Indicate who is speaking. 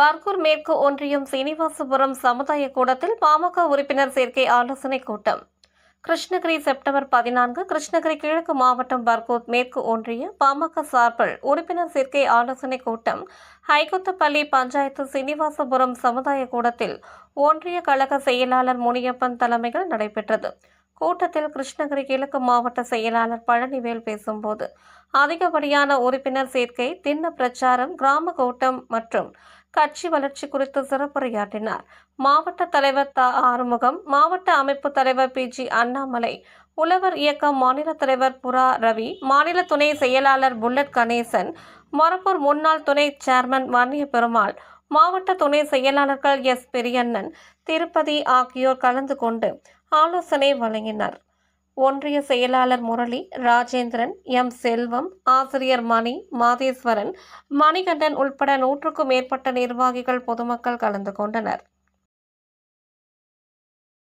Speaker 1: பர்கூர் மேற்கு ஒன்றியம் சீனிவாசபுரம் சமுதாய கூடத்தில் பாமக உறுப்பினர் சேர்க்கை ஆலோசனைக் கூட்டம். கிருஷ்ணகிரி செப்டம்பர் பதினான்கு கிருஷ்ணகிரி கிழக்கு மாவட்டம் பர்கூர் மேற்கு ஒன்றிய பாமக சார்பில் உறுப்பினர் சேர்க்கை ஆலோசனைக் கூட்டம். ஹைகுத்தப்பள்ளி பஞ்சாயத்து சீனிவாசபுரம் சமுதாய கூடத்தில் ஒன்றிய கழக செயலாளர் முனியப்பன் தலைமையில் நடைபெற்றது. கூட்டத்தில் கிருஷ்ணகிரி கிழக்கு மாவட்ட செயலாளர் பழனிவேல் பேசும்போது அதிகப்படியான உறுப்பினர் சேர்க்கை திண்ண பிரச்சாரம் கிராம கூட்டம் மற்றும் கட்சி வளர்ச்சி குறித்து சிறப்புரையாற்றினார். மாவட்ட தலைவர் த. ஆறுமுகம் மாவட்ட அமைப்பு தலைவர் பி. ஜி. அண்ணாமலை உழவர் இயக்கம் மாநில தலைவர் புரா ரவி மாநில துணை செயலாளர் புல்லட் கணேசன் மொரப்பூர் முன்னாள் துணை சேர்மன் வன்னிய பெருமாள் மாவட்ட துணை செயலாளர்கள் எஸ். பெரியண்ணன் திருப்பதி ஆகியோர் கலந்து கொண்டு ஆலோசனை வழங்கினர். ஒன்றிய செயலாளர் முரளி ராஜேந்திரன் எம். செல்வம் ஆசிரியர் மணி மாதேஸ்வரன் மணிகண்டன் உட்பட நூற்றுக்கும் மேற்பட்ட நிர்வாகிகள் பொதுமக்கள் கலந்து கொண்டனர்.